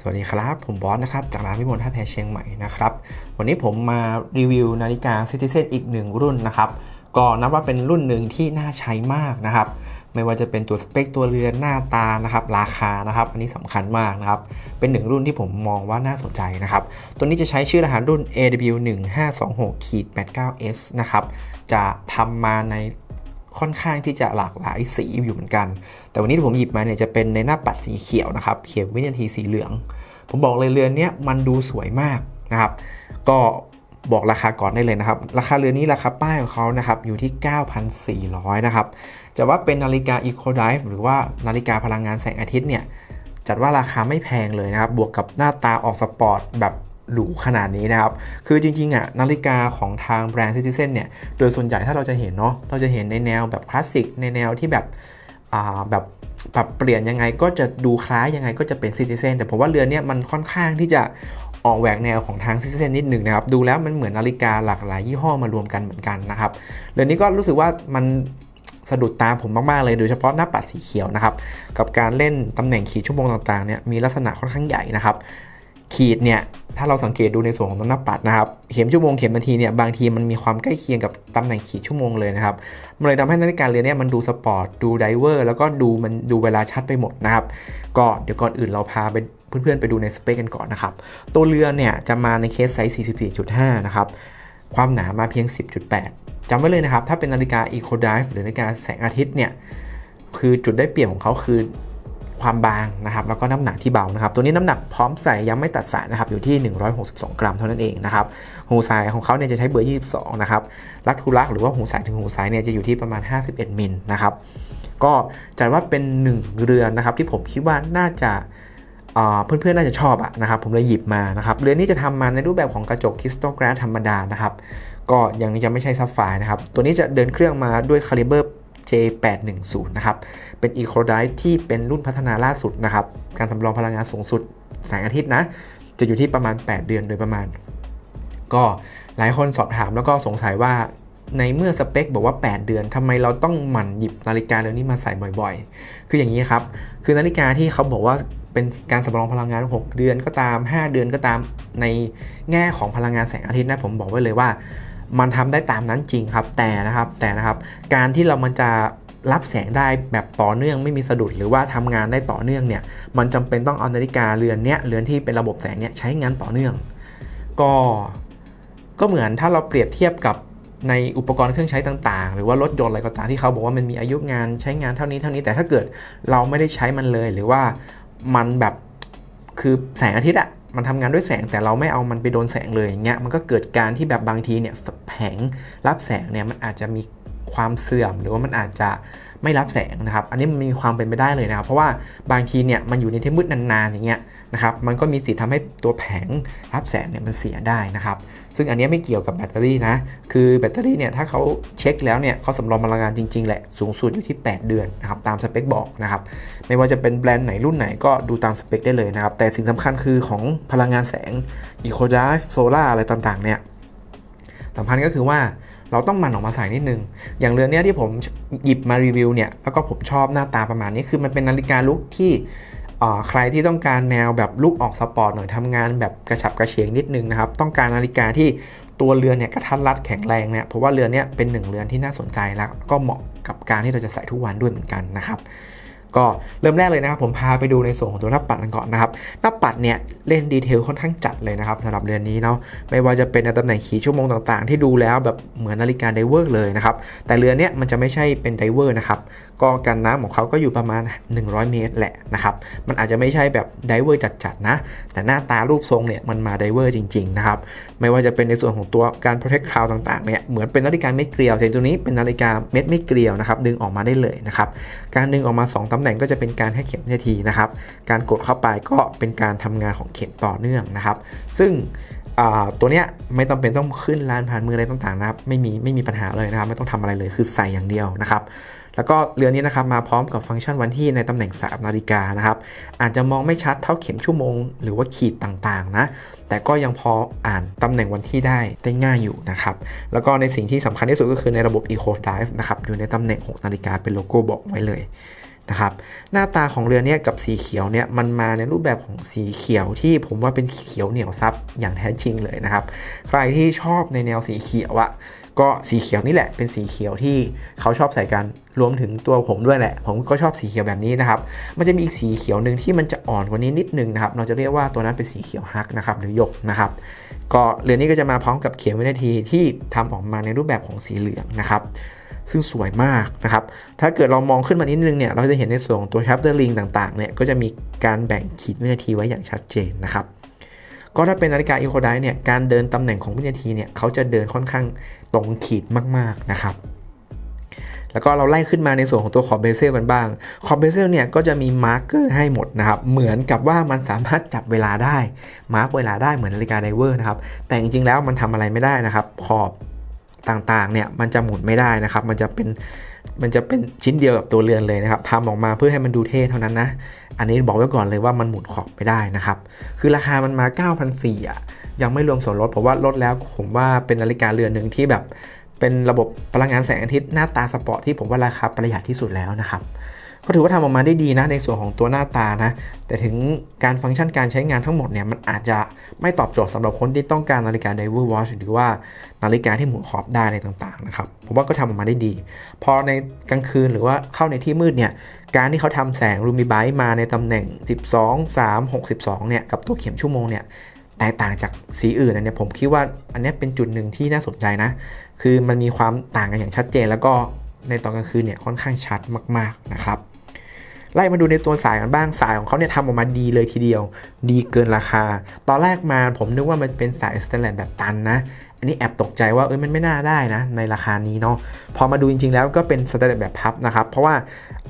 สวัสดีครับ ผมบอสนะครับ จากร้านวิมลท่าแพเชียงใหม่นะครับ วันนี้ผมมารีวิวนาฬิกา Citizen อีกหนึ่งรุ่นนะครับ ก็นับว่าเป็นรุ่นหนึ่งที่น่าใช้มากนะครับ ไม่ว่าจะเป็นตัวสเปคตัวเรือนหน้าตานะครับ ราคานะครับ อันนี้สำคัญมากนะครับ เป็นหนึ่งรุ่นที่ผมมองว่าน่าสนใจนะครับ ตัวนี้จะใช้ชื่อรหัสรุ่น AW 1 5 2 6 89S นะครับ จะทำมาใน ค่อนข้างที่จะหลากหลายสีอยู่เหมือนกัน แต่วันนี้ที่ผมหยิบมาเนี่ยจะเป็นในหน้าปัดสีเขียวนะครับเขียววินาทีสีเหลือง ผมบอกเลยเรือนนี้มันดูสวยมากนะครับ ก็บอกราคาก่อนได้เลยนะครับ ราคาเรือนนี้ราคาป้ายของเขานะครับอยู่ที่ 9,400 นะครับ จะว่าเป็นนาฬิกา Eco Drive หรือว่านาฬิกาพลังงานแสงอาทิตย์เนี่ยจัดว่าราคาไม่แพงเลยนะครับ บวกกับหน้าตาออกสปอร์ตแบบ หรูขนาดนี้นะครับ คือจริงๆอะนาฬิกาของทางแบรนด์ Citizen เนี่ย โดยส่วนใหญ่ถ้าเราจะเห็นเนาะ เราจะเห็นในแนวแบบคลาสสิก ในแนวที่แบบ อ่า แบบปรับเปลี่ยนยังไงก็จะดูคล้ายยังไงก็จะเป็น Citizen แต่ผมว่าเรือนเนี้ยมันค่อนข้างที่จะออกแหวกแนวของทาง Citizen นิดหนึ่งนะครับ ดูแล้วมันเหมือนนาฬิกาหลากหลายยี่ห้อมารวมกันเหมือนกันนะครับเรือนนี้ก็รู้สึกว่ามันสะดุดตาผมมาก ๆ เลยโดยเฉพาะหน้าปัดสีเขียวนะครับ กับการเล่นตำแหน่งขีดชั่วโมงต่าง ๆ เนี่ยมีลักษณะค่อนข้างใหญ่นะครับ ขีดเนี่ยถ้าเราสังเกตดูในส่วนของตัวหน้าปัดนะครับเข็มชั่วโมงเข็มนาทีเนี่ยบางทีมันมีความใกล้เคียงกับตำแหน่งขีดชั่วโมงเลยนะครับมันเลยทำให้นาฬิกาเรือนเนี่ยมันดูสปอร์ตดูไดเวอร์แล้วก็ดูมันดูเวลาชัดไปหมดนะครับก็เดี๋ยวก่อนอื่นเราพาไปเพื่อนๆไปดูในสเปคกันก่อนนะครับตัวเรือนเนี่ยจะมาในเคสไซส์ 44.5 นะครับความหนามาเพียง 10.8จำไว้เลยนะครับถ้าเป็นนาฬิกา Eco Drive หรือนาฬิกาแสงอาทิตย์เนี่ยคือจุดได้เปรียบของเขาคือ ความบางนะครับแล้วก็น้ำหนักที่เบานะครับตัวนี้น้ำหนักพร้อมใส่ยังไม่ตัดสายนะครับอยู่ที่ 162 กรัมเท่านั้นเองนะครับหูสายของเขาเนี่ยจะใช้เบอร์ 22 นะครับลักทูลักหรือว่าหูสายถึงหูสายเนี่ยจะอยู่ที่ประมาณ 51 มิลนะครับก็จัดว่าเป็นหนึ่งเรือนนะครับที่ผมคิดว่าน่าจะเพื่อนๆน่าจะชอบอะนะครับผมเลยหยิบมานะครับเรือนนี้จะทำมาในรูปแบบของกระจกคริสตัลกราสธรรมดานะครับก็ยังยังไม่ใช่ซับไฟนะครับตัวนี้จะเดินเครื่องมาด้วยคาลิเบอร์ J810 นะครับ เป็น Eco Drive ที่เป็นรุ่นพัฒนาล่าสุดนะครับ การสำรองพลังงานสูงสุดแสงอาทิตย์นะ จะอยู่ที่ประมาณ 8 เดือนโดยประมาณ ก็หลายคนสอบถามแล้วก็สงสัยว่าในเมื่อสเปคบอกว่า 8 เดือนทำไมเราต้องหมั่นหยิบนาฬิกาเรือนนี้มาใส่บ่อยๆ คืออย่างนี้ครับ คือนาฬิกาที่เขาบอกว่าเป็นการสำรองพลังงาน 6 เดือนก็ตาม 5 เดือนก็ตามในแง่ของพลังงานแสงอาทิตย์นะผมบอกไว้เลยว่า มันทำได้ตามนั้นจริงครับ แต่นะครับแต่นะครับ การที่เรามันจะรับแสงได้แบบต่อเนื่องไม่มีสะดุดหรือว่าทำงานได้ต่อเนื่องเนี่ย มันจำเป็นต้องเอานาฬิกาเรือนเนี้ยเรือนที่เป็นระบบแสงเนี่ยใช้งานต่อเนื่อง ก็ก็เหมือนถ้าเราเปรียบเทียบกับในอุปกรณ์เครื่องใช้ต่างๆ หรือว่ารถยนต์อะไรก็ตามที่เขาบอกว่ามันมีอายุงานใช้งานเท่านี้เท่านี้แต่ถ้าเกิดเราไม่ได้ใช้มันเลยหรือว่ามันแบบคือแสงอาทิตย์อะ มันทำงานด้วยแสงแต่เราไม่เอามันไปโดนแสงเลยอย่างเงี้ยมันก็เกิดการที่แบบบางทีเนี่ยแผงรับแสงเนี่ยมันอาจจะมีความเสื่อมหรือว่ามันอาจจะ ไม่รับแสงนะครับ อันนี้มันมีความเป็นไปได้เลยนะครับ เพราะว่าบางทีเนี่ยมันอยู่ในที่มืดนานๆอย่างเงี้ยนะครับ มันก็มีสิทธิ์ทำให้ตัวแผงรับแสงเนี่ยมันเสียได้นะครับ ซึ่งอันนี้ไม่เกี่ยวกับแบตเตอรี่นะ คือแบตเตอรี่เนี่ยถ้าเขาเช็คแล้วเนี่ยเขาสำรองพลังงานจริงๆแหละสูงสุดอยู่ที่ 8 เดือนนะครับตามสเปคบอกนะครับ ไม่ว่าจะเป็นแบรนด์ไหนรุ่นไหนก็ดูตามสเปคได้เลยนะครับ แต่สิ่งสำคัญคือของพลังงานแสง e c o d r i v e Solar อะไรต่างๆเนี่ยสำคัญก็คือว่า เราต้องมันออกมาใส่นิดนึง อย่างเรือนเนี้ยที่ผมหยิบมารีวิวเนี่ย แล้วก็ผมชอบหน้าตาประมาณนี้ คือมันเป็นนาฬิกาลุกที่ใครที่ต้องการแนวแบบลุกออกสปอร์ตหน่อยทำงานแบบกระฉับกระเฉงนิดนึงนะครับ ต้องการนาฬิกาที่ตัวเรือนเนี่ยกระทัดรัดแข็งแรงเนี่ยเพราะว่าเรือนเนี่ยเป็นหนึ่งเรือนที่น่าสนใจแล้วก็เหมาะกับการที่เราจะใส่ทุกวันด้วยเหมือนกันนะครับ ก็เริ่มแรกเลยนะครับผมพาไปดูในส่วนของตัวหน้าปัดกันก่อนนะครับหน้าปัดเนี่ยเล่นดีเทลค่อนข้างจัดเลยนะครับสำหรับเรือนนี้เนาะไม่ว่าจะเป็นในตำแหน่งขีดชั่วโมงต่างๆ ที่ดูแล้วแบบเหมือนนาฬิกาไดเวอร์เลยนะครับแต่เรือนเนี้ยมันจะไม่ใช่เป็นไดเวอร์นะครับ ก็กันน้ำของเขาก็อยู่ประมาณ 100 เมตรแหละนะครับ มันอาจจะไม่ใช่แบบไดเวอร์จัดๆนะ แต่หน้าตารูปทรงเนี่ยมันมาไดเวอร์จริงๆนะครับ ไม่ว่าจะเป็นในส่วนของตัวการ protect cloud ต่างๆเนี่ยเหมือนเป็นนาฬิกาเม็ดเกลียวแต่ตัวนี้เป็นนาฬิกาเม็ดไม่เกลียวนะครับดึงออกมาได้เลยนะครับการดึงออกมา 2ตำแหน่งก็จะเป็นการให้เข็มนาทีนะครับการกดเข้าไปก็เป็นการทำงานของเข็มต่อเนื่องนะครับ ซึ่งตัวเนี้ยไม่ต้องเป็นต้องขึ้นลานผ่านมืออะไรต่างๆนะครับไม่มีไม่มีปัญหาเลยนะครับ ไม่ต้องทำอะไรเลยคือใส่อย่างเดียวนะครับ แล้วก็เรือนนี้นะครับมาพร้อมกับฟังก์ชันวันที่ในตำแหน่ง 3 นาฬิกานะครับอาจจะมองไม่ชัดเท่าเข็มชั่วโมง หรือว่าขีดต่างๆนะแต่ก็ยังพออ่านตำแหน่งวันที่ได้ได้ง่ายอยู่นะครับแล้วก็ในสิ่งที่สำคัญที่สุดก็คือในระบบ Eco Drive นะครับอยู่ในตำแหน่ง 6 นาฬิกาเป็นโลโก้บอกไว้เลย นะครับหน้าตาของเรือเนี่ยกับสีเขียวเนี่ยมันมาในรูปแบบของสีเขียวที่ผมว่าเป็นเขียวเหนียวซับอย่างแท้จริงเลยนะครับ ใครที่ชอบในแนวสีเขียวอะก็สีเขียวนี่แหละเป็นสีเขียวที่เขาชอบใส่กันรวมถึงตัวผมด้วยแหละ ผมก็ชอบสีเขียวแบบนี้นะครับ มันจะมีอีกสีเขียวหนึ่งที่มันจะอ่อนกว่านี้นิดนึงนะครับ เราจะเรียกว่าตัวนั้นเป็นสีเขียวฮักนะครับหรือหยกนะครับก็เรือนี้ก็จะมาพร้อมกับเข็มวินาทีที่ทำออกมาในรูปแบบของสีเหลืองนะครับ ซึ่งสวยมากนะครับ ถ้าเกิดเรามองขึ้นมานิดนึงเนี่ย เราจะเห็นในส่วนของตัว chapter ring ต่างๆ เนี่ย ก็จะมีการแบ่งขีดวินาทีไว้อย่างชัดเจนนะครับ ก็ถ้าเป็นนาฬิกา e c o d i เนี่ย การเดินตำแหน่งของวินาทีเนี่ย เขาจะเดินค่อนข้างตรงขีดมากๆนะครับแล้วก็เราไล่ขึ้นมาในส่วนของตัวขอบเบเซลกันบ้าง ขอบเบเซลเนี่ยก็จะมีมาร์กเกอร์ให้หมดนะครับ เหมือนกับว่ามันสามารถจับเวลาได้ มาร์กเวลาได้เหมือนนาฬิกาไดเวอร์นะครับ แต่จริงๆแล้วมันทำอะไรไม่ได้นะครับ ขอบ ต่างๆเนี่ยมันจะหมุนไม่ได้นะครับ มันจะเป็นมันจะเป็นชิ้นเดียวกับตัวเรือนเลยนะครับทำออกมาเพื่อให้มันดูเท่เท่านั้นนะ อันนี้บอกไว้ก่อนเลยว่ามันหมุนขอบไม่ได้นะครับ คือราคามันมา 9,400อะยังไม่รวมส่วนลดเพราะว่าลดแล้วผมว่าเป็นนาฬิกาเรือนหนึ่งที่แบบเป็นระบบพลังงานแสงอาทิตย์หน้าตาสปอร์ตที่ผมว่าราคาประหยัดที่สุดแล้วนะครับ ก็ถือว่าทำออกมาได้ดีนะในส่วนของตัวหน้าตานะ แต่ถึงการฟังก์ชันการใช้งานทั้งหมดเนี่ยมันอาจจะไม่ตอบโจทย์สำหรับคนที่ต้องการนาฬิกา Diver Watch หรือว่านาฬิกาที่หมุนขอบได้ในต่างๆนะครับผมว่าก็ทำออกมาได้ดี พอในกลางคืนหรือว่าเข้าในที่มืดเนี่ยการที่เขาทำแสงรูมิไบต์มาในตำแหน่ง 12 3 62เนี่ยกับตัวเข็มชั่วโมงเนี่ยแตกต่างจากสีอื่นอันเนี้ยผมคิดว่าอันนี้เป็นจุดหนึ่งที่น่าสนใจนะ คือมันมีความต่างกันอย่างชัดเจน แล้วก็ ในตอนกลางคืนเนี่ยค่อนข้างชัดมากๆนะครับ ไล่มาดูในตัวสายกันบ้างสายของเขาเนี่ยทำออกมาดีเลยทีเดียว ดีเกินราคา ตอนแรกมาผมนึกว่ามันเป็นสายสแตนเลสแบบตันนะอันนี้แอบตกใจว่าเอ้ยมันไม่น่าได้นะ ในราคานี้เนาะพอมาดูจริง ๆ แล้วก็เป็นสแตนเลสแบบพับนะครับ เพราะว่า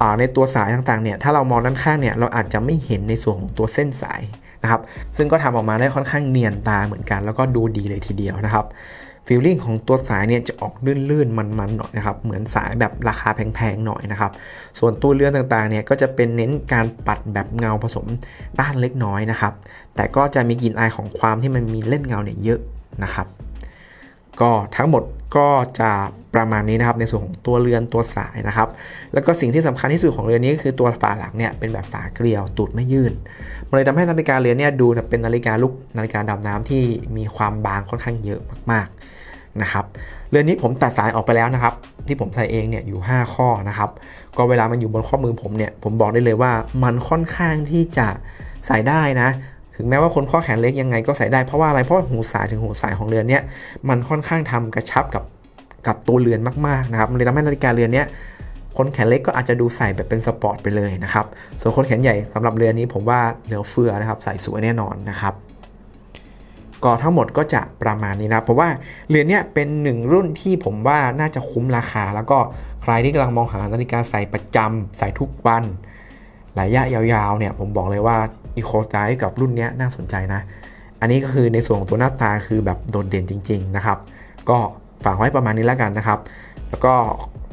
อ่าในตัวสายต่างๆเนี่ยถ้าเรามองด้านข้างเนี่ยเราอาจจะไม่เห็นในส่วนของตัวเส้นสายนะครับซึ่งก็ทำออกมาได้ค่อนข้างเนียนตาเหมือนกัน แล้วก็ดูดีเลยทีเดียวนะครับ ฟีลลิ่งของตัวสายเนี่ยจะออกลื่นๆ มันๆหน่อยนะครับ เหมือนสายแบบราคาแพงๆหน่อยนะครับ ส่วนตัวเรือนต่างๆเนี่ยก็จะเป็นเน้นการปัดแบบเงาผสมด้านเล็กน้อยนะครับ แต่ก็จะมีกลิ่นอายของความที่มันมีเล่นเงาเนี่ยเยอะนะครับ ก็ทั้งหมดก็จะประมาณนี้นะครับในส่วนของตัวเรือนตัวสายนะครับ แล้วก็สิ่งที่สำคัญที่สุดของเรือนนี้ก็คือตัวฝาหลังเนี่ยเป็นแบบฝาเกลียวตูดไม่ยื่นมันเลยทำให้นาฬิกาเรือนเนี่ยดูเป็นนาฬิกาลูกนาฬิกาดำน้ำที่มีความบางค่อนข้างเยอะมากๆ นะครับเรือนนี้ผมตัดสายออกไปแล้วนะครับ ที่ผมใส่เองเนี่ยอยู่ 5 ข้อนะครับ ก็เวลามันอยู่บนข้อมือผมเนี่ยผมบอกได้เลยว่ามันค่อนข้างที่จะใส่ได้นะ ถึงแม้ว่าคนข้อแขนเล็กยังไงก็ใส่ได้เพราะว่าอะไรเพราะหูสายถึงหูสายของเรือนเนี้ยมันค่อนข้างทำกระชับกับกับตัวเรือนมากๆนะครับเลยทำให้นาฬิกาเรือนเนี้ยคนแขนเล็กก็อาจจะดูใส่แบบเป็นสปอร์ตไปเลยนะครับ ส่วนคนแขนใหญ่สำหรับเรือนนี้ผมว่าเหลือเฟือนะครับใส่สวยแน่นอนนะครับ ก็ทั้งหมดก็จะประมาณนี้นะเพราะว่าเรือนเนี้ยเป็นหนึ่งรุ่นที่ผมว่าน่าจะคุ้มราคา แล้วก็ใครที่กำลังมองหานาฬิกาใส่ประจำใส่ทุกวันระยะยาวๆเนี่ยผมบอกเลยว่าอีโคไ i กับรุ่นนี้น่าสนใจนะ อันนี้ก็คือในส่วนของตัวหน้าตาคือแบบโดดเด่นจริง ๆนะครับ ก็ฝากไว้ประมาณนี้แล้วกันนะครับ แล้วก็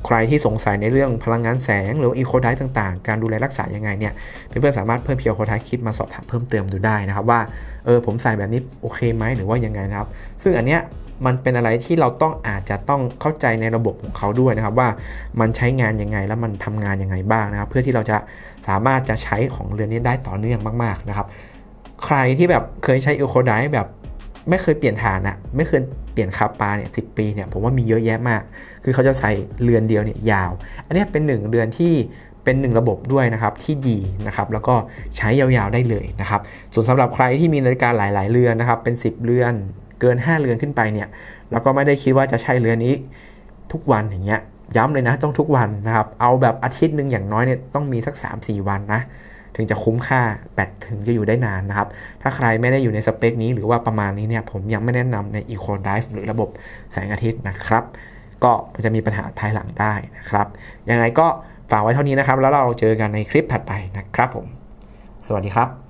ใครที่สงสัยในเรื่องพลังงานแสง หรืออีโคไดต่างๆ การดูแลรักษายังไงเนี่ยเพื่อนๆสามารถเพิ่มเพียวโคไดคลิปมาสอบถามเพิ่มเติมดูได้นะครับว่าเออผมใส่แบบนี้โอเคไหมหรือว่ายังไงนะครับ ซึ่งอันเนี้ยมันเป็นอะไรที่เราต้องอาจจะต้องเข้าใจในระบบของเขาด้วยนะครับว่ามันใช้งานยังไงแล้วมันทำงานยังไงบ้างนะครับ เพื่อที่เราจะสามารถจะใช้ของเรือนนี้ได้ต่อเนื่องมาก ๆนะครับ ใครที่แบบเคยใช้อีโคไดแบบ ไม่เคยเปลี่ยนฐานอะไม่เคยเปลี่ยนคาปาเนี่ยสิปีเนี่ยผมว่ามีเยอะแยะมาก คือเขาจะใส่เรือนเดียวเนี่ยยาว อันนี้เป็นหนึ่งเรือนที่เป็นหนึ่งระบบด้วยนะครับที่ดีนะครับแล้วก็ใช้ยาวๆได้เลยนะครับส่วนสำหรับใครที่มีนาฬิกาหลายๆเรือนนะครับเป็น 10 เรือนเกิน 5 เรือนขึ้นไปเนี่ยแล้วก็ไม่ได้คิดว่าจะใช้เรือนนี้ทุกวันอย่างเงี้ยย้ำเลยนะต้องทุกวันนะครับเอาแบบอาทิตย์หนึ่งอย่างน้อยเนี่ยต้องมีสัก 3-4 วันนะ ถึงจะคุ้มค่าแบตถึงจะอยู่ได้นานนะครับ ถ้าใครไม่ได้อยู่ในสเปคนี้หรือว่าประมาณนี้เนี่ยผมยังไม่แนะนำใน Eco Drive หรือระบบแสงอาทิตย์นะครับ ก็จะมีปัญหาภายหลังได้นะครับยังไงก็ฝากไว้เท่านี้นะครับ แล้วเราเจอกันในคลิปถัดไปนะครับผม สวัสดีครับ